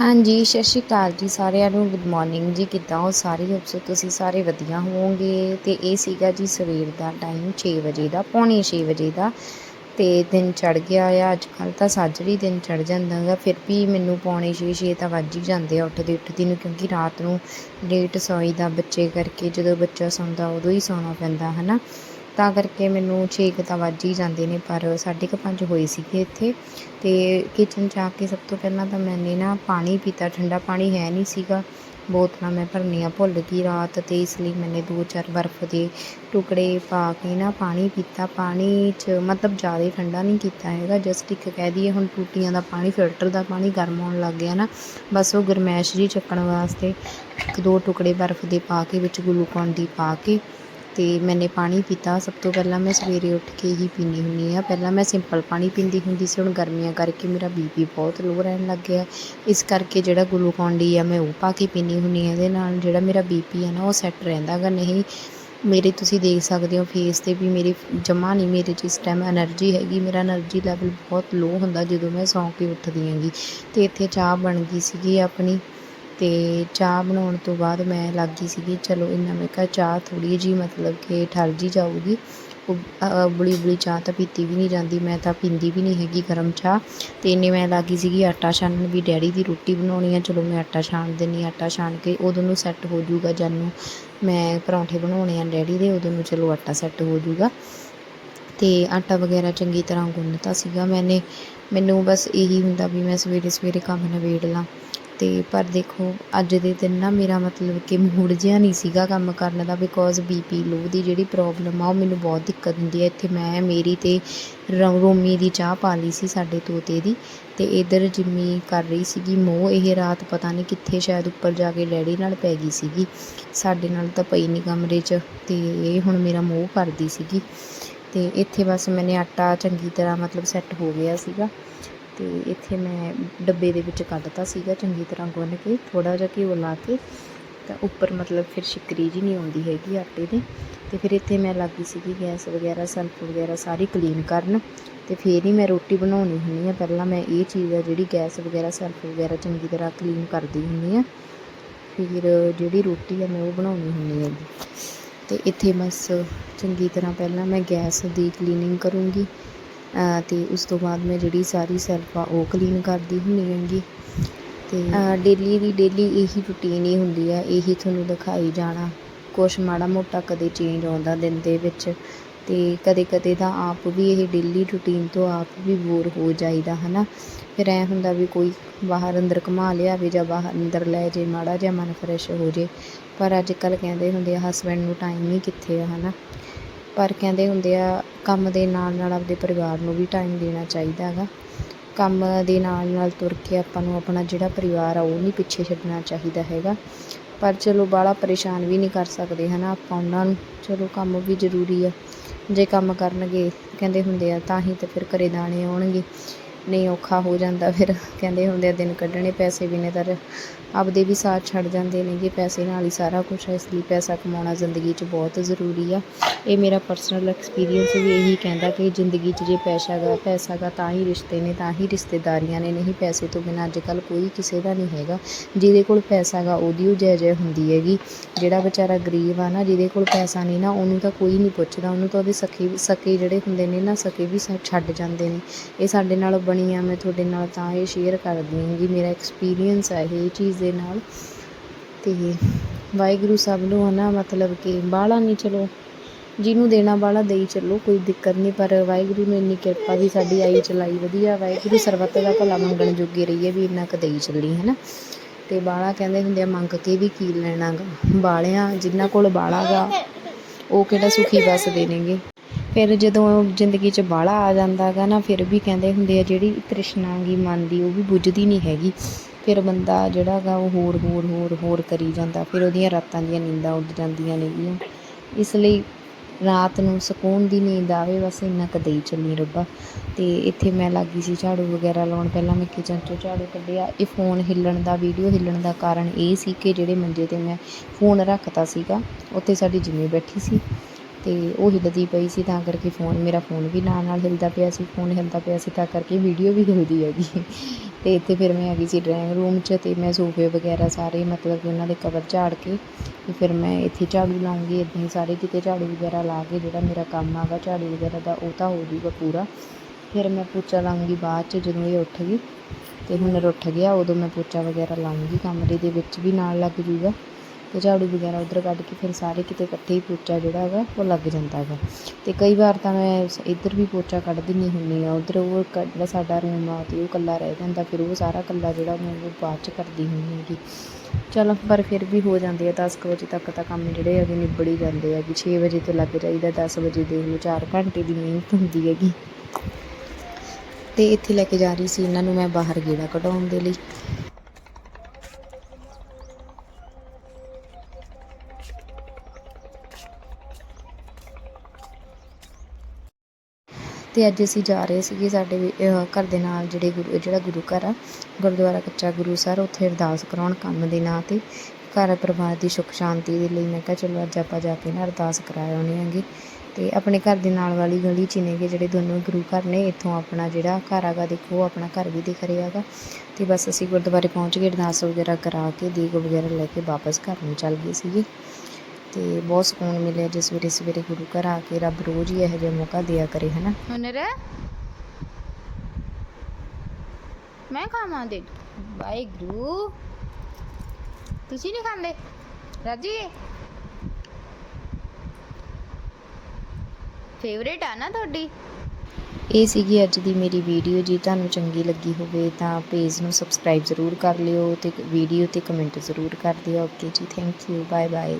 ਹਾਂਜੀ, ਸਤਿ ਸ਼੍ਰੀ ਅਕਾਲ ਜੀ ਸਾਰਿਆਂ ਨੂੰ। ਗੁੱਡ ਮਾਰਨਿੰਗ ਜੀ, ਕਿੱਦਾਂ ਹੋ ਸਾਰੇ? ਹੋਪ ਤੁਸੀਂ ਸਾਰੇ ਵਧੀਆ ਹੋਵੋਗੇ। ਤੇ ਇਹ ਸੀਗਾ ਜੀ ਸਵੇਰ ਦਾ ਟਾਈਮ 6 ਵਜੇ ਦਾ, ਪੌਣੇ 6 ਵਜੇ ਦਾ। ਤੇ ਦਿਨ ਚੜ ਗਿਆ ਆ, ਅੱਜ ਕੱਲ ਤਾਂ ਸਾਜਰੀ ਦਿਨ ਚੜ ਜਾਂਦਾ ਗਾ। ਫਿਰ ਵੀ ਮੈਨੂੰ ਪੌਣੇ 6 6 ਤਾਂ ਵੱਜ ਹੀ ਜਾਂਦੇ ਆ ਉੱਠਦੇ, ਉੱਠਦੀ ਨੂੰ, ਕਿਉਂਕਿ ਰਾਤ ਨੂੰ ਲੇਟ ਸੌਈਦਾ ਬੱਚੇ ਕਰਕੇ ਜਦੋਂ ਬੱਚਾ ਸੌਂਦਾ ਉਦੋਂ ਹੀ ਸੌਣਾ ਪੈਂਦਾ, ਹਨਾ? ਤਾਂ ਕਰਕੇ ਮੈਨੂੰ ਛੇ ਕੁ ਤਾਂ ਵੱਜ ਹੀ ਜਾਂਦੇ ਨੇ, ਪਰ ਸਾਢੇ ਕੁ ਪੰਜ ਹੋਏ ਸੀਗੇ ਇੱਥੇ। ਅਤੇ ਕਿਚਨ 'ਚ ਆ ਕੇ ਸਭ ਤੋਂ ਪਹਿਲਾਂ ਤਾਂ ਮੈਨੇ ਨਾ ਪਾਣੀ ਪੀਤਾ, ਠੰਡਾ ਪਾਣੀ ਹੈ ਨਹੀਂ ਸੀਗਾ। ਬੋਤਲਾਂ ਮੈਂ ਭਰਨੀਆਂ ਭੁੱਲ ਗਈ ਰਾਤ ਅਤੇ ਇਸ ਲਈ ਮੈਨੇ ਦੋ ਚਾਰ ਬਰਫ਼ ਦੇ ਟੁਕੜੇ ਪਾ ਕੇ ਨਾ ਪਾਣੀ ਪੀਤਾ। ਪਾਣੀ 'ਚ ਮਤਲਬ ਜ਼ਿਆਦਾ ਠੰਡਾ ਨਹੀਂ ਕੀਤਾ ਹੈਗਾ ਜਸਟ ਇੱਕ ਕਹਿ ਦਈਏ ਹੁਣ ਟੂਟੀਆਂ ਦਾ ਪਾਣੀ, ਫਿਲਟਰ ਦਾ ਪਾਣੀ ਗਰਮ ਹੋਣ ਲੱਗ ਗਿਆ ਨਾ, ਬਸ ਉਹ ਗਰਮੈਸ਼ ਜੀ ਚੱਕਣ ਵਾਸਤੇ ਇੱਕ ਦੋ ਟੁਕੜੇ ਬਰਫ਼ ਦੇ ਪਾ ਕੇ, ਵਿੱਚ ਗਲੂਕੋਨ ਦੀ ਪਾ ਕੇ ਅਤੇ ਮੈਨੇ ਪਾਣੀ ਪੀਤਾ। ਸਭ ਤੋਂ ਪਹਿਲਾਂ ਮੈਂ ਸਵੇਰੇ ਉੱਠ ਕੇ ਹੀ ਪੀਂਦੀ ਹੁੰਦੀ ਹਾਂ। ਪਹਿਲਾਂ ਮੈਂ ਸਿੰਪਲ ਪਾਣੀ ਪੀਂਦੀ ਹੁੰਦੀ ਸੀ। ਹੁਣ ਗਰਮੀਆਂ ਕਰਕੇ ਮੇਰਾ ਬੀ ਪੀ ਬਹੁਤ ਲੋਅ ਰਹਿਣ ਲੱਗ ਗਿਆ। ਇਸ ਕਰਕੇ ਜਿਹੜਾ ਗਲੂਕੋਨ ਡੀ ਆ ਮੈਂ ਉਹ ਪਾ ਕੇ ਪੀਂਦੀ ਹੁੰਦੀ ਹਾਂ। ਇਹਦੇ ਨਾਲ ਜਿਹੜਾ ਮੇਰਾ ਬੀ ਪੀ ਆ ਨਾ, ਉਹ ਸੈੱਟ ਰਹਿੰਦਾ ਗਾ ਨਹੀਂ, ਮੇਰੇ ਤੁਸੀਂ ਦੇਖ ਸਕਦੇ ਹੋ ਫੇਸ 'ਤੇ ਵੀ ਮੇਰੇ ਜਮਾ ਨਹੀਂ ਮੇਰੇ 'ਚ ਇਸ ਟਾਈਮ એનર્ਜੀ ਹੈਗੀ। ਮੇਰਾ એનર્ਜੀ ਲੈਵਲ ਬਹੁਤ ਲੋ ਹੁੰਦਾ ਜਦੋਂ ਮੈਂ ਸੌਂ ਕੇ ਉੱਠਦੀ ਹਾਂਗੀ। ਅਤੇ ਇੱਥੇ ਚਾਹ ਬਣ ਗਈ ਸੀਗੀ ਆਪਣੀ। ਅਤੇ ਚਾਹ ਬਣਾਉਣ ਤੋਂ ਬਾਅਦ ਮੈਂ ਲੱਗ ਗਈ ਸੀਗੀ, ਚਲੋ ਇੰਨਾ ਮੈਂ ਕਿਹਾ ਚਾਹ ਥੋੜ੍ਹੀ ਜਿਹੀ ਮਤਲਬ ਕਿ ਠਰ ਜਿਹੀ ਜਾਊਗੀ। ਉਬ ਉਬਲੀ ਉਬਲੀ ਚਾਹ ਤਾਂ ਪੀਤੀ ਵੀ ਨਹੀਂ ਜਾਂਦੀ, ਮੈਂ ਤਾਂ ਪੀਂਦੀ ਵੀ ਨਹੀਂ ਹੈਗੀ ਗਰਮ ਚਾਹ। ਅਤੇ ਇੰਨੇ ਮੈਂ ਲੱਗ ਗਈ ਸੀਗੀ ਆਟਾ ਛਾਨਣ ਵੀ ਡੈਡੀ ਦੀ ਰੋਟੀ ਬਣਾਉਣੀ ਆ, ਚਲੋ ਮੈਂ ਆਟਾ ਛਾਣ ਦਿੰਨੀ ਆਟਾ ਛਾਣ ਕੇ ਉਦੋਂ ਨੂੰ ਸੈੱਟ ਹੋ ਜਾਊਗਾ ਜਾਨੂੰ। ਮੈਂ ਪਰੌਂਠੇ ਬਣਾਉਣੇ ਆ ਡੈਡੀ ਦੇ, ਉਦੋਂ ਨੂੰ ਚਲੋ ਆਟਾ ਸੈੱਟ ਹੋ ਜੂਗਾ ਅਤੇ ਆਟਾ ਵਗੈਰਾ ਚੰਗੀ ਤਰ੍ਹਾਂ ਗੁੰਨਤਾ ਸੀਗਾ, ਮੈਨੇ, ਮੈਨੂੰ ਬਸ ਇਹੀ ਹੁੰਦਾ ਵੀ ਮੈਂ ਸਵੇਰੇ ਸਵੇਰੇ ਕੰਮ ਨਿਬੇੜ ਲਾਂ। ਤੇ ਪਰ ਦੇਖੋ, ਅੱਜ ਦੇ ਦਿਨ ਨਾ ਮੇਰਾ ਮਤਲਬ ਕਿ ਮੂਡ ਜਿਹਾ ਨਹੀਂ ਸੀਗਾ ਕੰਮ ਕਰਨ ਦਾ ਬਿਕੋਜ਼ ਬੀ ਪੀ ਲੋ ਦੀ ਜਿਹੜੀ ਪ੍ਰੋਬਲਮ ਆ, ਉਹ ਮੈਨੂੰ ਬਹੁਤ ਦਿੱਕਤ ਹੁੰਦੀ ਹੈ ਇੱਥੇ ਮੈਂ ਮੇਰੀ ਤੇ ਰੋਮੀ ਦੀ ਚਾਹ ਪਾ ਲਈ ਸੀ ਸਾਡੇ ਤੋਤੇ ਦੀ ਅਤੇ ਇੱਧਰ ਜਿੰਮੀ ਕਰ ਰਹੀ ਸੀਗੀ ਮੋਹ। ਇਹ ਰਾਤ ਪਤਾ ਨਹੀਂ ਕਿੱਥੇ ਸ਼ਾਇਦ ਉੱਪਰ ਜਾ ਕੇ ਡੈਡੀ ਨਾਲ ਪੈ ਗਈ ਸੀਗੀ। ਸਾਡੇ ਨਾਲ ਤਾਂ ਪਈ ਨਹੀਂ ਕਮਰੇ 'ਚ ਅਤੇ ਇਹ ਹੁਣ ਮੇਰਾ ਮੋਹ ਕਰਦੀ ਸੀਗੀ। ਅਤੇ ਇੱਥੇ ਬਸ ਮੈਨੇ ਆਟਾ ਚੰਗੀ ਤਰ੍ਹਾਂ ਮਤਲਬ ਸੈੱਟ ਹੋ ਗਿਆ ਸੀਗਾ। ਤੇ ਇੱਥੇ ਮੈਂ ਡੱਬੇ ਦੇ ਵਿੱਚ ਕੱਢਤਾ ਸੀਗਾ, ਚੰਗੀ ਤਰ੍ਹਾਂ ਗੁੰਨ ਕੇ ਥੋੜਾ ਜਿਹਾ ਘਿਓ ਲਾ ਕੇ, ਤਾਂ ਉੱਪਰ ਮਤਲਬ ਫਿਰ ਸ਼ਿਕਰੀ ਜੀ ਨਹੀਂ ਆਉਂਦੀ ਹੈਗੀ ਆਟੇ ਦੀ। ਤੇ ਫਿਰ ਇੱਥੇ ਮੈਂ ਲੱਗੀ ਸੀਗੀ ਗੈਸ ਵਗੈਰਾ ਸੈਲਫ ਵਗੈਰਾ ਸਾਰੀ ਕਲੀਨ ਕਰਨ ਤੇ ਫਿਰ ਹੀ ਮੈਂ ਰੋਟੀ ਬਣਾਉਣੀ ਹੁੰਦੀ ਆ। ਪਹਿਲਾਂ ਮੈਂ ਇਹ ਚੀਜ਼ ਆ ਜਿਹੜੀ ਗੈਸ ਵਗੈਰਾ ਸੈਲਫ ਵਗੈਰਾ ਚੰਗੀ ਤਰ੍ਹਾਂ ਕਲੀਨ ਕਰਦੀ ਹੁੰਦੀ ਆ। ਫਿਰ ਜਿਹੜੀ ਰੋਟੀ ਆ ਮੈਂ ਉਹ ਬਣਾਉਣੀ ਹੁੰਦੀ ਹੈਗੀ। ਤੇ ਇੱਥੇ ਬਸ ਚੰਗੀ ਤਰ੍ਹਾਂ ਪਹਿਲਾਂ ਮੈਂ ਗੈਸ ਦੀ ਕਲੀਨਿੰਗ ਕਰੂੰਗੀ। ਅਤੇ ਉਸ ਤੋਂ ਬਾਅਦ ਮੈਂ ਜਿਹੜੀ ਸਾਰੀ ਸੈਲਫ ਆ ਉਹ ਕਲੀਨ ਕਰਦੀ ਹੁੰਦੀ ਹੈਗੀ। ਅਤੇ ਡੇਲੀ ਦੀ ਡੇਲੀ ਇਹੀ ਰੂਟੀਨ ਹੀ ਹੁੰਦੀ ਆ, ਇਹੀ ਤੁਹਾਨੂੰ ਦਿਖਾਈ ਜਾਣਾ। ਕੁਛ ਮਾੜਾ ਮੋਟਾ ਕਦੇ ਚੇਂਜ ਆਉਂਦਾ ਦਿਨ ਦੇ ਵਿੱਚ ਅਤੇ ਕਦੇ ਕਦੇ ਤਾਂ ਆਪ ਵੀ ਇਹ ਡੇਲੀ ਰੂਟੀਨ ਤੋਂ ਆਪ ਵੀ ਬੋਰ ਹੋ ਜਾਈਦਾ ਹੈ ਨਾ ਫਿਰ ਐਂ ਹੁੰਦਾ ਵੀ ਕੋਈ ਬਾਹਰ ਅੰਦਰ ਘੁਮਾ ਲਿਆਵੇ ਜਾਂ ਬਾਹਰ ਅੰਦਰ ਲੈ ਜੇ, ਮਾੜਾ ਜਿਹਾ ਮਨ ਫਰੈਸ਼ ਹੋ ਜੇ। ਪਰ ਅੱਜ ਕੱਲ੍ਹ ਕਹਿੰਦੇ ਹੁੰਦੇ ਆ ਹਸਬੈਂਡ ਨੂੰ ਟਾਈਮ ਹੀ ਕਿੱਥੇ ਆ ਹੈ ਨਾ ਪਰ ਕਹਿੰਦੇ ਹੁੰਦੇ ਆ, ਕੰਮ ਦੇ ਨਾਲ ਨਾਲ ਆਪਦੇ ਪਰਿਵਾਰ ਨੂੰ ਵੀ ਟਾਈਮ ਦੇਣਾ ਚਾਹੀਦਾ ਹੈਗਾ। ਕੰਮ ਦੇ ਨਾਲ ਨਾਲ ਤੁਰ ਕੇ ਆਪਾਂ ਨੂੰ ਆਪਣਾ ਜਿਹੜਾ ਪਰਿਵਾਰ ਆ, ਉਹ ਨਹੀਂ ਪਿੱਛੇ ਛੱਡਣਾ ਚਾਹੀਦਾ ਹੈਗਾ। ਪਰ ਚਲੋ ਬਾਹਲਾ ਪਰੇਸ਼ਾਨ ਵੀ ਨਹੀਂ ਕਰ ਸਕਦੇ ਹੈ ਨਾ ਆਪਾਂ ਉਹਨਾਂ ਨੂੰ। ਚਲੋ ਕੰਮ ਵੀ ਜ਼ਰੂਰੀ ਆ। ਜੇ ਕੰਮ ਕਰਨਗੇ, ਕਹਿੰਦੇ ਹੁੰਦੇ ਆ, ਤਾਂ ਹੀ ਤਾਂ ਫਿਰ ਘਰੇ ਦਾਣੇ ਆਉਣਗੇ। ਨਹੀਂ ਔਖਾ ਹੋ ਜਾਂਦਾ। ਫਿਰ ਕਹਿੰਦੇ ਹੁੰਦੇ ਆ, ਦਿਨ ਕੱਢਣੇ ਪੈਸੇ ਬਿਨੇ ਤਾਂ ਆਪਦੇ ਵੀ ਸਾਥ ਛੱਡ ਜਾਂਦੇ ਨੇਗੇ ਪੈਸੇ ਨਾਲ ਹੀ ਸਾਰਾ ਕੁਝ ਹੈ। ਇਸ ਲਈ ਪੈਸਾ ਕਮਾਉਣਾ ਜ਼ਿੰਦਗੀ 'ਚ ਬਹੁਤ ਜ਼ਰੂਰੀ ਆ। ਇਹ ਮੇਰਾ ਪਰਸਨਲ ਐਕਸਪੀਰੀਅੰਸ ਵੀ ਇਹੀ ਕਹਿੰਦਾ ਕਿ ਜ਼ਿੰਦਗੀ 'ਚ ਜੇ ਪੈਸਾ ਗਾ ਪੈਸਾ ਗਾ ਤਾਂ ਹੀ ਰਿਸ਼ਤੇ ਨੇ, ਤਾਂ ਹੀ ਰਿਸ਼ਤੇਦਾਰੀਆਂ ਨੇ, ਨਹੀਂ ਪੈਸੇ ਤੋਂ ਬਿਨਾਂ ਅੱਜ ਕੱਲ ਕੋਈ ਕਿਸੇ ਦਾ ਨਹੀਂ ਹੈਗਾ। ਜਿਹਦੇ ਕੋਲ ਪੈਸਾ ਗਾ, ਉਹਦੀ ਉਹ ਜੈ ਜੈ ਹੁੰਦੀ ਹੈਗੀ। ਜਿਹੜਾ ਵਿਚਾਰਾ ਗਰੀਬ ਆ ਨਾ, ਜਿਹਦੇ ਕੋਲ ਪੈਸਾ ਨਹੀਂ ਨਾ, ਉਹਨੂੰ ਤਾਂ ਕੋਈ ਨਹੀਂ ਪੁੱਛਦਾ। ਉਹਨੂੰ ਤਾਂ ਉਹਦੇ ਸਖੀ, ਸਕੇ ਜਿਹੜੇ ਹੁੰਦੇ ਨੇ ਨਾ, ਸਕੇ ਵੀ ਛੱਡ ਜਾਂਦੇ ਨੇ। ਇਹ ਸਾਡੇ ਨਾਲ ਬਣੀ ਆ ਮੈਂ ਤੁਹਾਡੇ ਨਾਲ ਤਾਂ ਇਹ ਸ਼ੇਅਰ ਕਰਦੀ ਹਾਂ ਕਿ ਮੇਰਾ ਐਕਸਪੀਰੀਅੰਸ ਹੈ ਇਹ ਚੀਜ਼ ਦੇ ਨਾਲ। ਤੇ ਵਾਹਿਗੁਰੂ ਸਭ ਨੂੰ ਹਨਾ, ਮਤਲਬ ਕਿ ਬਾਹਲਾ ਨਹੀਂ, ਚਲੋ ਜਿਹਨੂੰ ਦੇਣਾ ਵਾਲਾ ਦੇਈ ਚੱਲੋ, ਕੋਈ ਦਿੱਕਤ ਨਹੀਂ, ਪਰ ਵਾਹਿਗੁਰੂ ਨੇ ਇੰਨੀ ਕਿਰਪਾ ਵੀ ਸਾਡੀ ਆਈ ਚਲਾਈ, ਵਧੀਆ। ਵਾਹਿਗੁਰੂ ਸਰਬੱਤ ਦਾ ਭਲਾ ਮੰਗਣ ਜੋਗੇ ਰਹੀਏ ਵੀ ਇੰਨਾ ਕੁ ਦੇਈ ਚੱਲੀ ਹੈ ਨਾ ਤੇ ਬਾਲਾ ਕਹਿੰਦੇ ਹੁੰਦੇ ਆ, ਮੰਗ ਕੇ ਵੀ ਕੀ ਲੈਣਾ ਗਾ ਬਾਲਿਆਂ ਜਿਨ੍ਹਾਂ ਕੋਲ ਬਾਲਾ ਗਾ ਉਹ ਕਿਹੜਾ ਸੁਖੀ ਵਸਦੇ ਨੇਗੇ। ਫਿਰ ਜਦੋਂ ਜ਼ਿੰਦਗੀ 'ਚ ਬਾਹਲਾ ਆ ਜਾਂਦਾ ਗਾ ਨਾ, ਫਿਰ ਵੀ ਕਹਿੰਦੇ ਹੁੰਦੇ ਆ, ਜਿਹੜੀ ਤ੍ਰਿਸ਼ਨਾ ਗੀ ਮਨ ਦੀ, ਉਹ ਵੀ ਬੁੱਝਦੀ ਨਹੀਂ ਹੈਗੀ। ਫਿਰ ਬੰਦਾ ਜਿਹੜਾ ਗਾ ਉਹ ਹੋਰ ਹੋਰ ਹੋਰ ਹੋਰ ਕਰੀ ਜਾਂਦਾ। ਫਿਰ ਉਹਦੀਆਂ ਰਾਤਾਂ ਦੀਆਂ ਨੀਂਦਾਂ ਉੱਡ ਜਾਂਦੀਆਂ ਨੇਗੀਆਂ ਇਸ ਲਈ ਰਾਤ ਨੂੰ ਸਕੂਨ ਦੀ ਨੀਂਦ ਆਵੇ, ਬਸ ਇੰਨਾ ਕੁ ਦੇਈ ਚੱਲੀ ਰੱਬਾ। ਅਤੇ ਇੱਥੇ ਮੈਂ ਲੱਗੀ ਸੀ ਝਾੜੂ ਵਗੈਰਾ ਲਾਉਣ, ਪਹਿਲਾਂ ਮੈਂ ਕਿਚਨ 'ਚੋਂ ਝਾੜੂ ਕੱਢਿਆ। ਇਹ ਫੋਨ ਹਿੱਲਣ ਦਾ, ਵੀਡੀਓ ਹਿੱਲਣ ਦਾ ਕਾਰਨ ਇਹ ਸੀ ਕਿ ਜਿਹੜੇ ਮੰਜੇ 'ਤੇ ਮੈਂ ਫੋਨ ਰੱਖਤਾ ਸੀਗਾ, ਉੱਥੇ ਸਾਡੀ ਜਿੰਮੀ ਬੈਠੀ ਸੀ। ਤੇ ਉਹ ਹਿੱਲਦੀ ਪਈ ਸੀ, ਤਾਂ ਕਰਕੇ ਫੋਨ ਮੇਰਾ ਫੋਨ ਵੀ ਨਾਲ ਨਾਲ ਹਿੱਲਦਾ ਪਿਆ ਸੀ ਫੋਨ ਹਿੱਲਦਾ ਪਿਆ ਸੀ, ਤਾਂ ਕਰਕੇ ਵੀਡੀਓ ਵੀ ਹਿੱਲਦੀ ਹੈਗੀ। ਤੇ ਇੱਥੇ ਫਿਰ ਮੈਂ ਆ ਗਈ ਸੀ ਡਰਾਇੰਗ ਰੂਮ 'ਚ ਤੇ ਮੈਂ ਸੋਫੇ ਵਗੈਰਾ ਸਾਰੇ ਮਤਲਬ ਕਿ ਉਹਨਾਂ ਦੇ ਕਵਰ ਝਾੜ ਕੇ ਤੇ ਫਿਰ ਮੈਂ ਇੱਥੇ ਝਾੜੂ ਲਾਉਂਗੀ, ਇੱਦਾਂ ਹੀ ਸਾਰੇ ਕਿਤੇ ਝਾੜੂ ਵਗੈਰਾ ਲਾ ਕੇ ਜਿਹੜਾ ਮੇਰਾ ਕੰਮ ਆਗਾ ਝਾੜੂ ਵਗੈਰਾ ਦਾ, ਉਹ ਤਾਂ ਹੋ ਜੂਗਾ ਪੂਰਾ। ਫਿਰ ਮੈਂ ਪੋਚਾ ਲਾਉਂਗੀ ਬਾਅਦ 'ਚ ਜਦੋਂ ਇਹ ਉੱਠ ਗਈ ਤੇ ਹੁਣ ਉੱਠ ਗਿਆ, ਉਦੋਂ ਮੈਂ ਪੋਚਾ ਵਗੈਰਾ ਲਾਉਂਗੀ, ਕਮਰੇ ਦੇ ਵਿੱਚ ਵੀ ਨਾਲ ਲੱਗ ਜੂਗਾ ਅਤੇ ਝਾੜੂ ਵਗੈਰਾ ਉੱਧਰ ਕੱਢ ਕੇ ਫਿਰ ਸਾਰੇ ਕਿਤੇ ਇਕੱਠੇ ਹੀ ਪੋਚਾ ਜਿਹੜਾ ਹੈਗਾ ਉਹ ਲੱਗ ਜਾਂਦਾ ਹੈਗਾ। ਅਤੇ ਕਈ ਵਾਰ ਤਾਂ ਮੈਂ ਇੱਧਰ ਵੀ ਪੋਚਾ ਕੱਢ ਦਿੰਦੀ ਹੁੰਦੀ ਹਾਂ, ਉੱਧਰ ਉਹ ਕ- ਜਿਹੜਾ ਸਾਡਾ ਰੂਮ ਆ ਅਤੇ ਉਹ ਇਕੱਲਾ ਰਹਿ ਜਾਂਦਾ, ਫਿਰ ਉਹ ਸਾਰਾ ਇਕੱਲਾ ਜਿਹੜਾ ਮੈਂ ਉਹ ਬਾਅਦ ਚ ਕਰਦੀ ਹੁੰਦੀ ਹੈਗੀ। ਚਲੋ ਪਰ ਫਿਰ ਵੀ ਹੋ ਜਾਂਦੇ ਆ 10 ਕੁ ਵਜੇ ਤੱਕ ਤਾਂ ਕੰਮ ਜਿਹੜੇ ਹੈਗੇ ਨਿਬੜ ਹੀ ਜਾਂਦੇ ਹੈਗੇ 6 ਵਜੇ ਤੋਂ ਲੱਗ ਜਾਈਦਾ 10 ਵਜੇ ਦੇਖ ਲਓ 4 ਘੰਟੇ ਦੀ ਮਿਹਨਤ ਹੁੰਦੀ ਹੈਗੀ। ਤੇ ਇੱਥੇ ਲੈ ਕੇ ਜਾ ਰਹੀ ਸੀ ਇਹਨਾਂ ਨੂੰ ਮੈਂ ਬਾਹਰ ਗੇੜਾ ਕਢਾਉਣ ਦੇ ਲਈ। ਅਤੇ ਅੱਜ ਅਸੀਂ ਜਾ ਰਹੇ ਸੀਗੇ ਸਾਡੇ ਵੀ, ਘਰ ਦੇ ਨਾਲ ਜਿਹੜੇ ਗੁਰੂ ਜਿਹੜਾ ਗੁਰੂ ਘਰ ਆ ਗੁਰਦੁਆਰਾ ਕੱਚਾ ਗੁਰੂ ਸਰ ਉੱਥੇ ਅਰਦਾਸ ਕਰਾਉਣ ਕੰਮ ਦੇ ਨਾਂ ਤੇ ਘਰ ਪਰਿਵਾਰ ਦੀ ਸੁੱਖ ਸ਼ਾਂਤੀ ਦੇ ਲਈ ਮੈਂ ਕਿਹਾ ਚਲੋ ਅੱਜ ਆਪਾਂ ਜਾ ਕੇ ਨਾ ਅਰਦਾਸ ਕਰਾ ਆਉਂਦੇ ਆਂਗੇ ਅਤੇ ਆਪਣੇ ਘਰ ਦੇ ਨਾਲ ਵਾਲੀ ਗਲੀ 'ਚ ਹੀ ਨੇਗੇ ਜਿਹੜੇ ਦੋਨੋਂ ਗੁਰੂ ਘਰ ਨੇ ਇੱਥੋਂ ਆਪਣਾ ਜਿਹੜਾ ਘਰ ਹੈਗਾ ਦੇਖੋ ਉਹ ਆਪਣਾ ਘਰ ਵੀ ਦਿਖ ਰਿਹਾ ਹੈਗਾ। ਅਤੇ ਬਸ ਅਸੀਂ ਗੁਰਦੁਆਰੇ ਪਹੁੰਚ ਕੇ ਅਰਦਾਸ ਵਗੈਰਾ ਕਰਾ ਕੇ ਦੀਗ ਵਗੈਰਾ ਲੈ ਕੇ ਵਾਪਸ ਘਰ ਨੂੰ ਚੱਲ ਗਏ ਸੀਗੇ। ਤੇ ਬਹੁਤ ਸਕੂਨ ਮਿਲਿਆ ਜਿਸ ਸਵੇਰੇ ਸਵੇਰੇ ਗੁਰੂ ਘਰ ਆ ਕੇ ਰੱਬ ਰੋਜ਼ ਹੀ ਇਹੋ ਜਿਹਾ ਮੌਕਾ ਦਿਆ ਕਰੇ ਹਨਾ? ਹੁਨਰ ਮੈਂ ਖਾਵਾਂ ਦੇ ਵਾਹਿਗੁਰੂ। ਤੁਸੀਂ ਨਹੀਂ ਖਾਂਦੇ? ਰਾਜੀ? ਫੇਵਰੇਟ ਆ ਨਾ ਤੁਹਾਡੀ? ਇਹ ਸੀਗੀ ਅੱਜ ਦੀ ਮੇਰੀ ਵੀਡੀਓ ਜੀ ਤੁਹਾਨੂੰ ਚੰਗੀ ਲੱਗੀ ਹੋਵੇ ਤਾਂ ਪੇਜ ਨੂੰ ਸਬਸਕ੍ਰਾਈਬ ਜ਼ਰੂਰ ਕਰ ਲਿਓ ਤੇ ਵੀਡੀਓ ਤੇ ਕਮੈਂਟ ਜ਼ਰੂਰ ਕਰ ਦਿਓ। ਓਕੇ ਜੀ ਥੈਂਕ ਯੂ ਬਾਏ ਬਾਏ